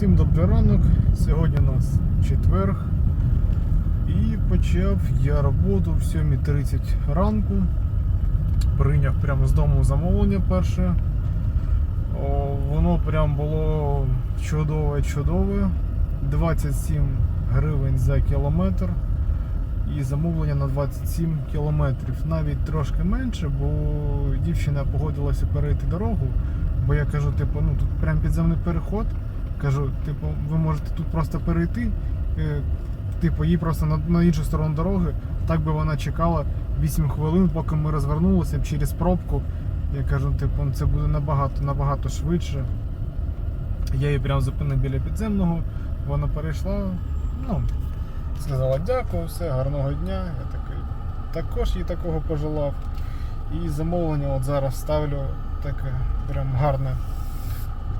Всім добрий ранок. Сьогодні у нас четверг. І почав я роботу в 7.30 ранку. Прийняв прямо з дому замовлення перше. О, воно прям було чудове, чудове. 27 гривень за кілометр. І замовлення на 27 кілометрів. Навіть трошки менше, бо дівчина погодилася перейти дорогу. Бо я кажу, типу, ну тут прям підземний переход. Кажу, типу, ви можете тут просто перейти. Е, типу, їй просто на, на іншу сторону дороги. Так би вона чекала 8 хвилин, поки ми розвернулися через пробку. Я кажу, типу, це буде набагато, набагато швидше. Я її прям зупинив біля підземного. Вона перейшла. Ну, сказала дякую, все, гарного дня. Я такий також їй такого пожелав. І замовлення от зараз ставлю таке прям гарне.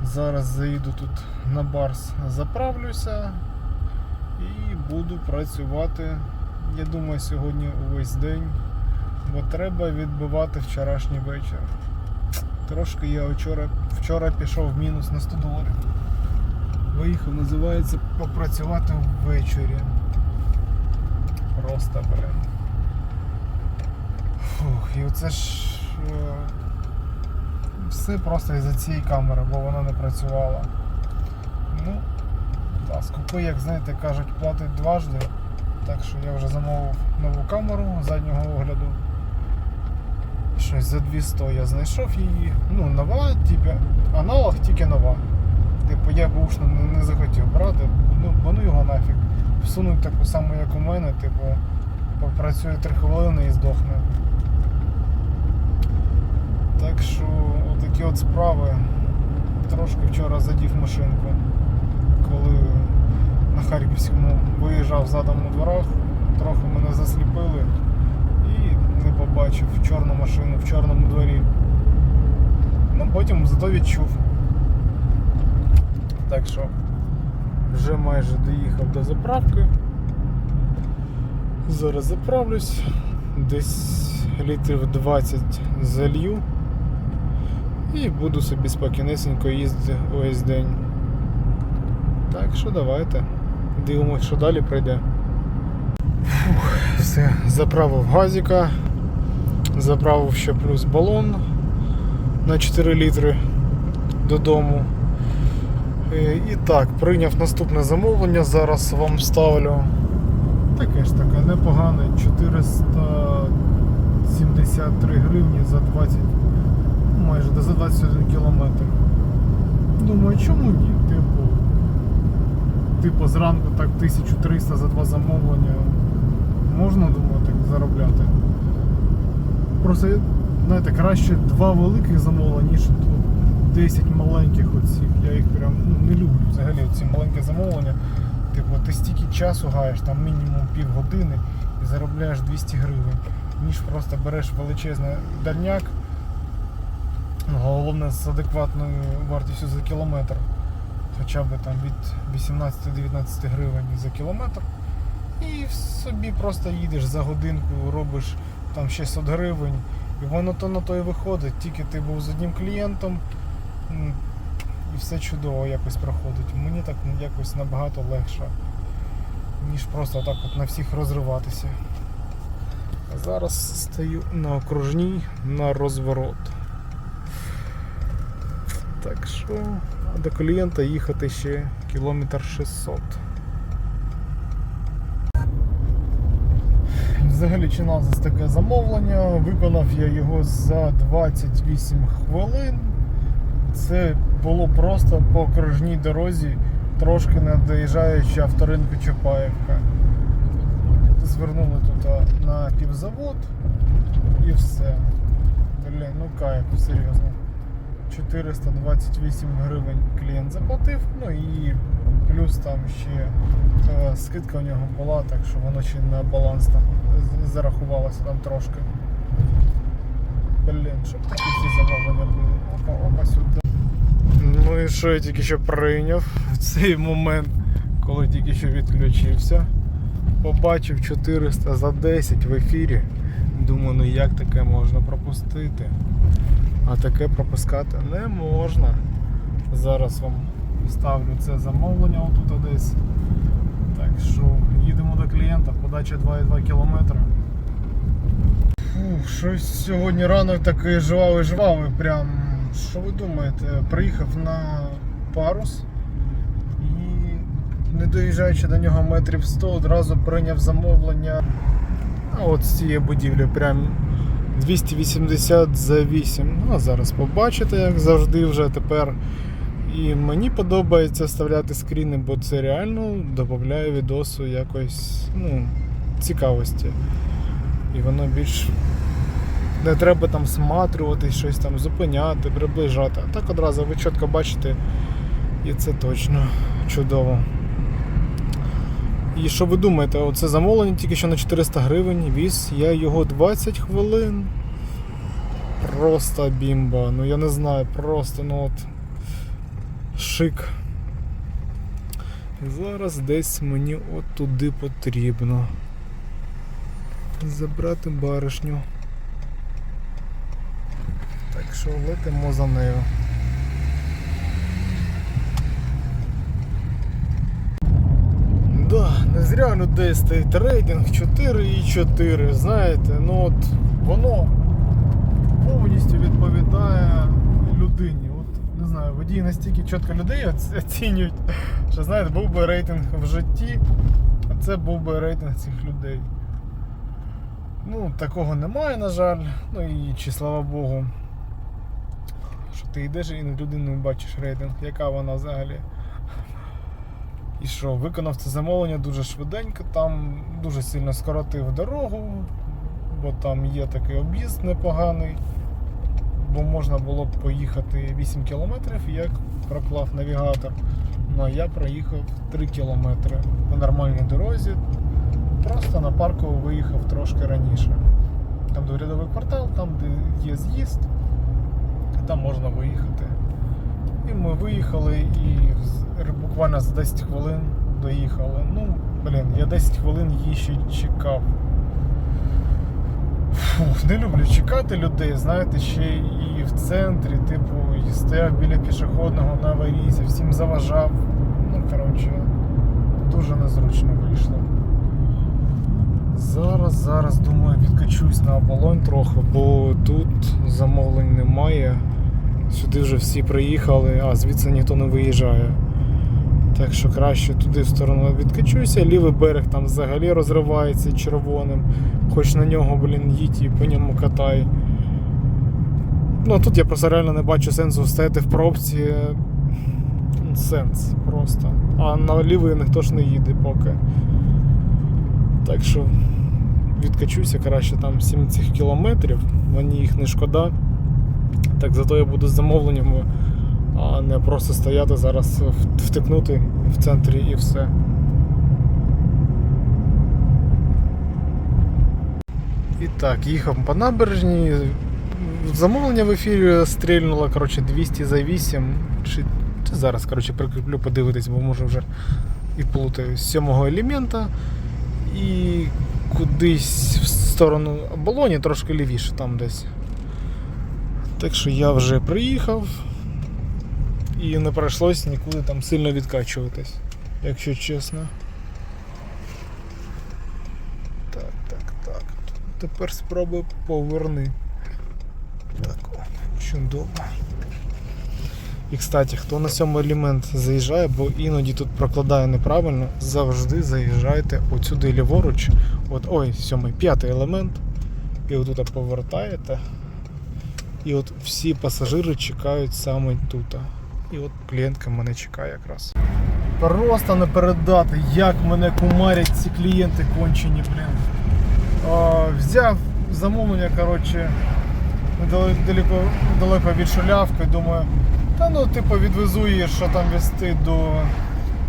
Зараз заїду тут на барс, заправлюся і буду працювати. Я думаю, сьогодні увесь день, бо треба відбивати вчорашній вечір. Трошки я вчора, вчора пішов в мінус на 100 доларів. Виїхав, називається попрацювати ввечері. Просто, блин. Фух, і оце ж е, все просто із-за цієї камери, бо вона не працювала. Ну, да, скупи, як знаєте, кажуть, платить дважди. Так що я вже замовив нову камеру заднього огляду. Щось за 200 я знайшов її. Ну, нова, типу, аналог тільки нова. Типу я бушно не, не захотів брати, ну, бо ну його нафіг. Всунуть таку саму, як у мене, типу, попрацює 3 хвилини і здохне. Так що отакі от справи. Трошки вчора задів машинку, коли на Харківському виїжджав задом у дворах, трохи мене засліпили і не побачив чорну машину в чорному дворі. Ну потім зато відчув. Так що вже майже доїхав до заправки. Зараз заправлюсь, десь літрів 20 залью і буду собі спокійнесенько їздити увесь день. Так що давайте. Дивимось, що далі пройде. Фух, все, заправив газіка, заправив ще плюс балон на 4 літри додому. Е, І так, прийняв наступне замовлення, зараз вам ставлю. Таке ж таке непогане 473 гривні за 20, майже за 21 кілометр. Думаю, чому ні? Типу, типу зранку так 1300 за два замовлення. Можна думаю, так заробляти. Просто, знаєте, краще два великих замовлення, ніж тут 10 маленьких оцих. Я їх прям ну, не люблю взагалі ці маленькі замовлення. Типу, ти стільки часу гаєш, там мінімум півгодини і заробляєш 200 гривень. Ніж просто береш величезний дальняк, головне з адекватною вартістю за кілометр. Хоча б там від 18-19 гривень за кілометр. І собі просто їдеш за годинку, робиш там 600 гривень. І воно то на то і виходить. Тільки ти був з одним клієнтом, і все чудово якось проходить. Мені так якось набагато легше, ніж просто так от на всіх розриватися. Зараз стою на окружній на розворот. Так що до клієнта їхати ще кілометр 600. Взагалі чиналось таке замовлення, виконав я його за 28 хвилин. Це було просто по окружній дорозі, трошки не доїжджаючи авторинку Чапаєвка. Звернули тут на півзавод і все. Блін, ну кайф, серйозно. 428 гривень клієнт заплатив, ну і плюс там ще е, скидка у нього була, так що воно ще на баланс там зарахувалося там трошки. Блін, щоб такі всі замовлення були. Опа, опа, сюди. Ну і що я тільки що прийняв в цей момент, коли тільки що відключився. Побачив 400 за 10 в ефірі. Думаю, ну як таке можна пропустити? А таке пропускати не можна. Зараз вам ставлю це замовлення отут десь. Так що їдемо до клієнта, подача 2,2 км. Фух, щось сьогодні ранок такий жвавий жвавий прям. Що ви думаєте? Приїхав на парус і не доїжджаючи до нього метрів 100, одразу прийняв замовлення. А от з цієї будівлі прям 280 за 8. Ну, а зараз побачите, як завжди, вже тепер. І мені подобається вставляти скріни, бо це реально додає відосу якось ну, цікавості. І воно більш не треба там сматрюватись, щось там зупиняти, приближати. А так одразу ви чітко бачите, і це точно чудово. І що ви думаєте, оце замовлення тільки що на 400 гривень, віз я його 20 хвилин. Просто бімба. Ну я не знаю, просто ну от шик. Зараз десь мені от туди потрібно. Забрати баришню. Так що летимо за нею. Да, не зря людей стоїть рейтинг 4,4. Знаєте, ну от воно повністю відповідає людині. От не знаю, водії настільки чітко людей оцінюють, що знаєте, був би рейтинг в житті, а це був би рейтинг цих людей. Ну, такого немає, на жаль. Ну і чи слава Богу. Що ти йдеш і людину бачиш рейтинг, яка вона взагалі. І що, виконав це замовлення дуже швиденько, там дуже сильно скоротив дорогу, бо там є такий об'їзд непоганий, бо можна було б поїхати 8 кілометрів, як проклав навігатор. Ну а я проїхав 3 кілометри по нормальній дорозі, просто на парку виїхав трошки раніше. Там де урядовий квартал, там де є з'їзд, там можна виїхати. І ми виїхали і буквально за 10 хвилин доїхали. Ну, блін, я 10 хвилин її ще чекав. Фух, не люблю чекати людей, знаєте, ще і в центрі, типу, і стояв біля пішохідного на аварійці, всім заважав. Ну, коротше, дуже незручно вийшло. Зараз, зараз думаю, відкачусь на оболонь трохи, бо тут замовлень немає. Сюди вже всі приїхали, а звідси ніхто не виїжджає. Так що краще туди в сторону відкачуся. Лівий берег там взагалі розривається червоним. Хоч на нього, блін, їдь і по ньому катай. Ну тут я просто реально не бачу сенсу стояти в пробці. Сенс просто. А на лівий ніхто ж не їде поки. Так що відкачуся краще там 7 цих кілометрів, мені їх не шкода. Так зато я буду з замовленнями, а не просто стояти зараз, втикнути в центрі і все. І так, їхав по набережній. Замовлення в ефірі стрільнуло коротше, 200 за 8. Чи, чи зараз коротше, прикріплю подивитись, бо може вже і плутаю з сьомого елемента. І кудись в сторону оболоні, трошки лівіше там десь. Так що я вже приїхав і не прийшлось нікуди там сильно відкачуватись, якщо чесно. Так, так, так. Тепер спробую поверни. Так, о, чудово. І кстати, хто на сьомий елемент заїжджає, бо іноді тут прокладає неправильно, завжди заїжджайте отсюди ліворуч. От, ой, сьомий, п'ятий елемент. І отут повертаєте. І от всі пасажири чекають саме тут. І от клієнтка мене чекає якраз. Просто не передати, як мене кумарять ці клієнти кончені, блін. А, взяв замовлення, коротше, недалеко, недалеко від шулявки, думаю, та ну типу відвезу її, що там вести до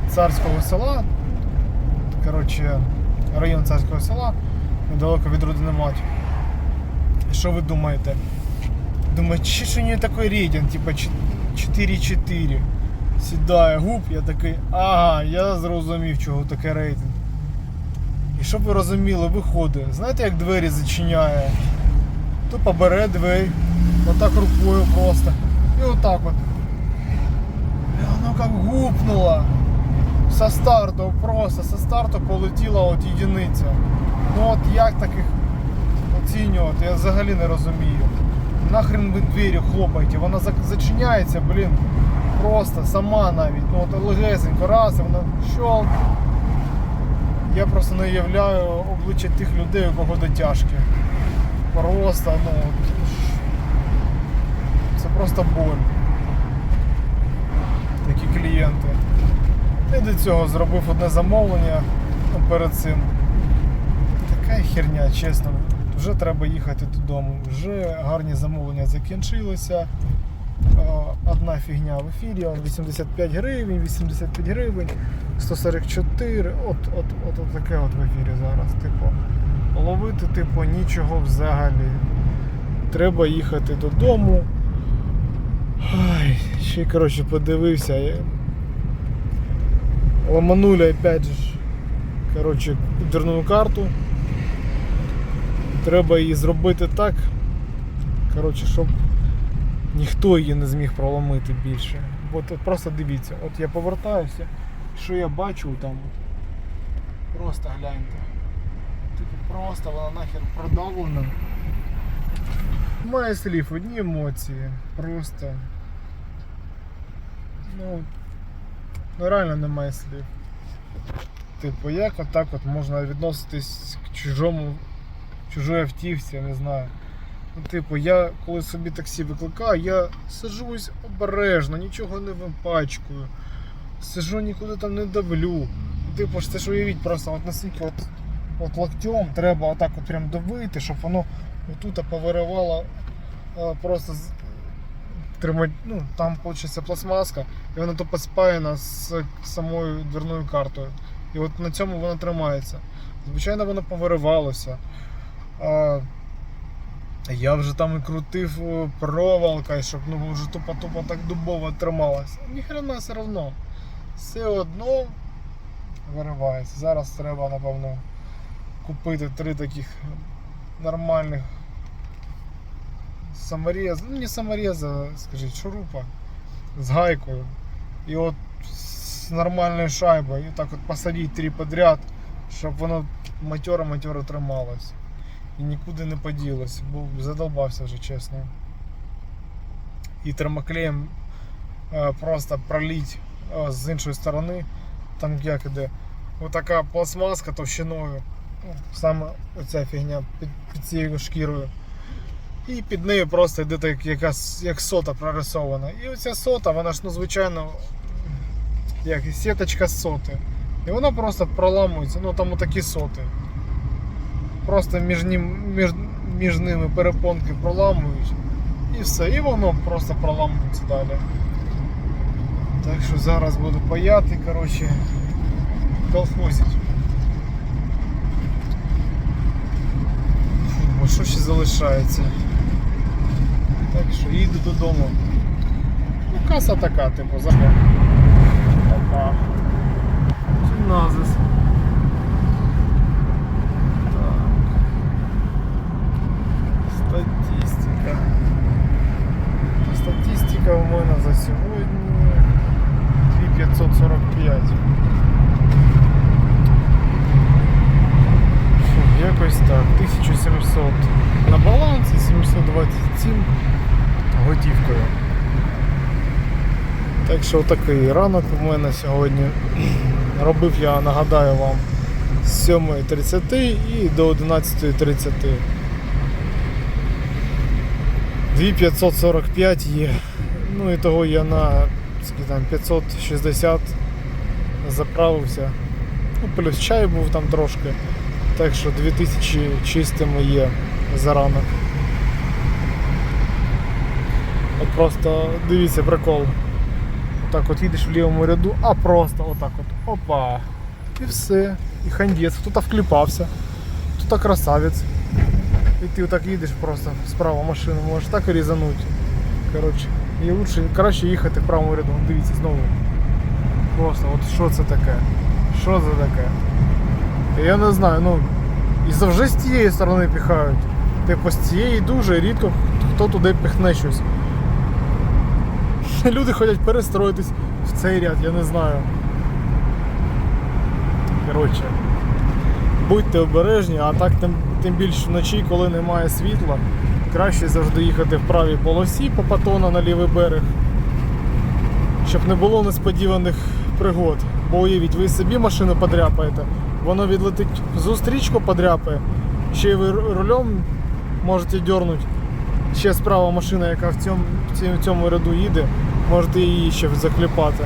царського села. Коротше, район царського села, недалеко від родини мать. Що ви думаєте? Думаю, чи ж у нее такой рейтинг, типа 4-4. Сідає губ, я такий, ага, я зрозумів, чого таке рейтинг. І щоб ви розуміли, виходить, знаєте, як двері зачиняє? Тупо бере двері, отак рукою просто. І отак от. І вона ну как гупнула. Со старту, просто со старту полетіла от єдиниця. Ну от як таких оцінювати, я взагалі не розумію. Нахрен ви двері хлопаєте, вона зачиняється, блін. Просто сама навіть. Ну от легесенько, раз, і вона щолк. Я просто не уявляю обличчя тих людей, у кого дотяжки. Просто, ну. Це просто боль. Такі клієнти. Я до цього зробив одне замовлення перед цим. Така херня, чесно. Вже треба їхати додому. Вже гарні замовлення закінчилися. Е, Одна фігня в ефірі, 85 гривень, 85 гривень, 144. От, от, от, от таке от в ефірі зараз. Типу, ловити, типу, нічого взагалі. Треба їхати додому. Ай, ще коротше подивився. я- Ломанули опять же. Коротше, дверну карту. Треба її зробити так. Коротше, щоб ніхто її не зміг проломити більше. От, от просто дивіться, от я повертаюся, що я бачу там. Просто гляньте. Типу просто вона нахер продавлена. Немає слів, одні емоції. Просто. Ну, ну реально немає слів. Типу, як отак от можна відноситись к чужому, чужій автівці, я не знаю. Ну, типу, я коли собі таксі викликаю, я саджусь обережно, нічого не випачкую. Сижу, нікуди там не давлю. Типу, ж це ж уявіть просто от наскільки от, от локтем треба отак от прям давити, щоб воно отут повиривало а, просто тримать, ну, там виходить пластмаска, і вона тупо спаяна з самою дверною картою. І от на цьому воно тримається. Звичайно, воно повиривалося. Я вже там і крутив о, проволокою, щоб ну, вже тупо-тупо так дубово трималося. Ніхрена все одно. Все одно виривається. Зараз треба, напевно, купити три таких нормальних самореза, ну не самореза, скажіть, шурупа з гайкою. І от з нормальною шайбою. І так от посадити три подряд, щоб воно матьоро-матьоро трималось. І нікуди не поділось, бо задолбався вже чесно. І термоклеєм е, просто пролить е, з іншої сторони, там як іде. Отака пластмаска товщиною. Ну, саме оця фігня під, під цією шкірою. І під нею просто йде так якась як сота прорисована. І оця сота, вона ж ну, звичайно як сіточка з соти. І вона просто проламується, ну там отакі соти. Просто між, ним, між, між ними перепонки проламують. І все, і воно просто проламується далі. Так що зараз буду паяти, коротше, колхозить. Бо що ще залишається? Так що їду додому. Ну, каса така, типу, забор. Опа. Гімназис. Так. Статистика. Статистика у мене за сьогодні 2545. Фу, Якось так. 1700 на балансі, 727 готівкою. Так що такий ранок у мене сьогодні. Робив я, нагадаю вам, з 7.30 і до 11.30. 2545 є. Ну і того я на там 560 заправився. Ну, плюс чай був там трошки. Так що 2000 чистими є за ранок. От просто дивіться прикол. Отак от їдеш в лівому ряду, а просто отак от. Опа. І все. І хандець. Хто-то вкліпався, хто-то красавець. І ти отак їдеш просто справа машину, можеш так і різанути. Коротше. І лучше, краще їхати в правому ряду. Дивіться знову. Просто от що це таке? Що це таке? Я не знаю, ну. І завжди з тієї сторони піхають. Типу з цієї дуже рідко хто туди пихне щось. Люди хочуть перестроїтись, в цей ряд, я не знаю. Коротше, будьте обережні, а так тим, тим більше вночі, коли немає світла, краще завжди їхати в правій полосі по патона на лівий берег, щоб не було несподіваних пригод. Бо уявіть, ви собі машину подряпаєте, воно відлетить зустрічку подряпає, ще й ви рулем можете дернути. Ще справа машина, яка в цьому- в цьому ряду їде, можете її ще закліпати.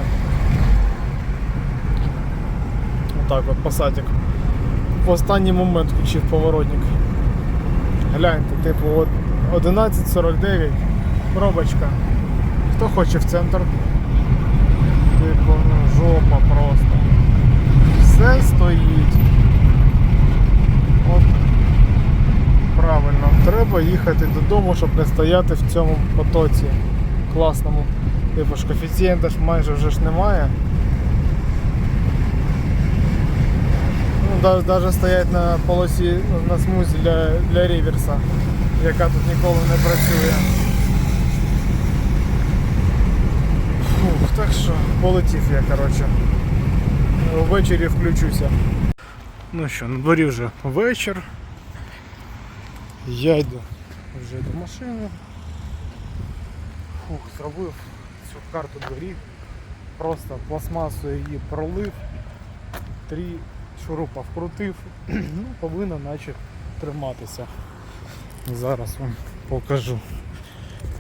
Отак от посадик. В останній момент включив поворотник. Гляньте, типу от 11.49, пробочка. Хто хоче в центр? Типу, ну, жопа просто. Все стоїть. От правильно, треба їхати додому, щоб не стояти в цьому потоці класному. Типу ж коефіцієнта ж майже вже ж немає. Ну, навіть стоять на полосі, на смузі для, для реверса, яка тут ніколи не працює. Фух, так що полетів я, коротше. Ввечері включуся. Ну що, на дворі вже вечір. Я йду вже до машини. Фух, зробив карту дворів. Просто пластмасою її пролив. Три шурупа вкрутив. ну, повинна наче триматися. Зараз вам покажу,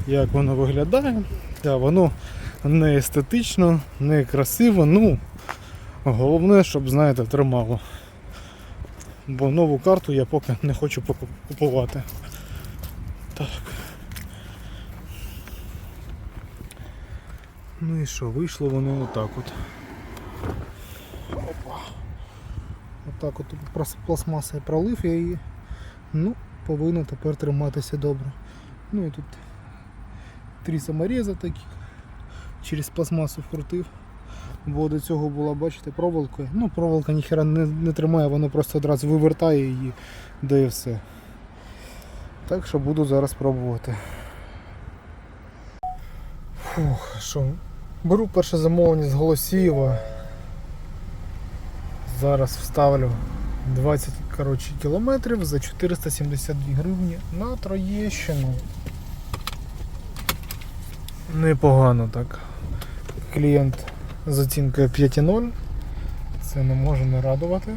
як воно виглядає. Да, воно не естетично, не красиво, ну головне, щоб знаєте, тримало. Бо нову карту я поки не хочу купувати. Так. Ну і що, вийшло воно отак от. Опа. Отак от пластмасою пролив я її. Ну, повинно тепер триматися добре. Ну і тут три саморези такі. Через пластмасу вкрутив. Бо до цього була, бачите, проволокою. Ну, проволока ніхера не, не тримає, воно просто одразу вивертає її, да все. Так що буду зараз пробувати. Фух, що, беру перше замовлення з Голосієва. Зараз вставлю 20 коротше, кілометрів за 472 гривні на Троєщину. Непогано так. Клієнт з оцінкою 5.0. Це не може не радувати.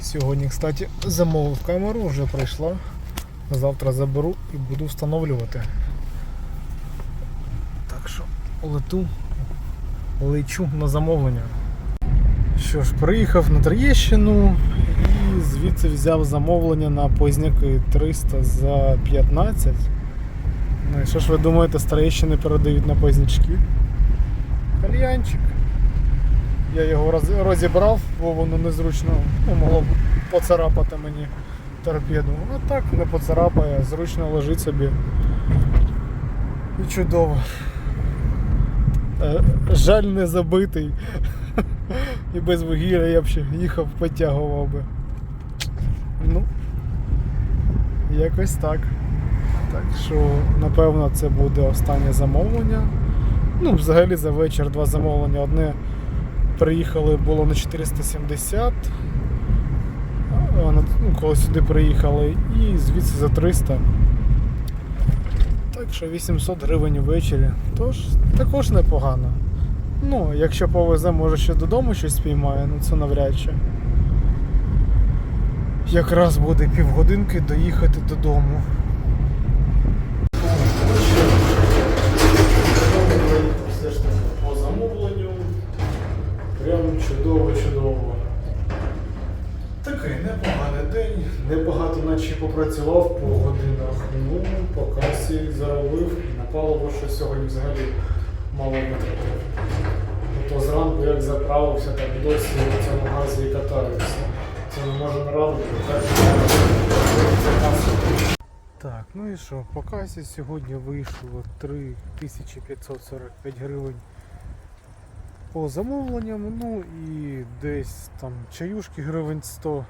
Сьогодні, кстати, замовив камеру, вже прийшла. Завтра заберу і буду встановлювати. Лету, лечу на замовлення. Що ж, приїхав на Троєщину і звідси взяв замовлення на позняки 300 за 15. Ну і що ж ви думаєте, з Троєщини передають на познячки? Кальянчик. Я його розібрав, бо воно незручно ну, могло б поцарапати мені торпеду. А так не поцарапає, зручно лежить собі. І чудово. Е, Жаль не забитий. І без вугілля я б ще їхав, потягував би. Ну, якось так. Так що, напевно, це буде останнє замовлення. Ну, взагалі за вечір два замовлення. Одне приїхали було на 470. Ну, коли сюди приїхали, і звідси за 300. Так що 800 гривень ввечері. Тож також непогано. Ну, якщо повезе, може ще додому щось спіймає, ну це навряд чи. Якраз буде півгодинки доїхати додому. Все ж таки по замовленню. Прям чудово-чудово. Такий непоганий день. Небагато наче попрацював по годинах. Ну, по касі заробив і на паливо, що сьогодні взагалі мало витратив. То зранку як заправився, так досі в цьому газі і катаюся. Це не може не радувати. Так. Так, ну і що, по касі сьогодні вийшло 3545 гривень по замовленням, ну і десь там чаюшки гривень 100.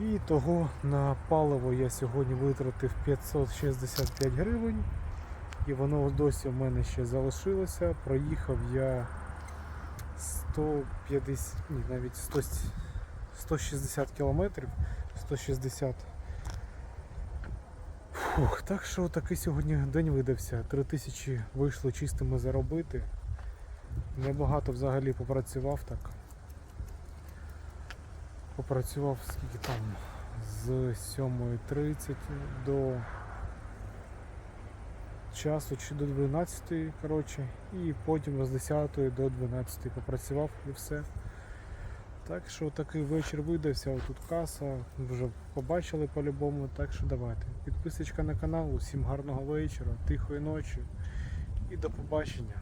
І того на паливо я сьогодні витратив 565 гривень. І воно досі в мене ще залишилося. Проїхав я 150, ні, навіть 100, 160 кілометрів. 160. Фух, так що такий сьогодні день видався. 3000 вийшло чистими заробити. Небагато взагалі попрацював так. Попрацював скільки там з 7.30 до часу чи до 12, коротше, і потім з 10 до 12 попрацював і все. Так що такий вечір видався, отут каса, вже побачили по-любому, так що давайте. Підписочка на канал, усім гарного вечора, тихої ночі і до побачення.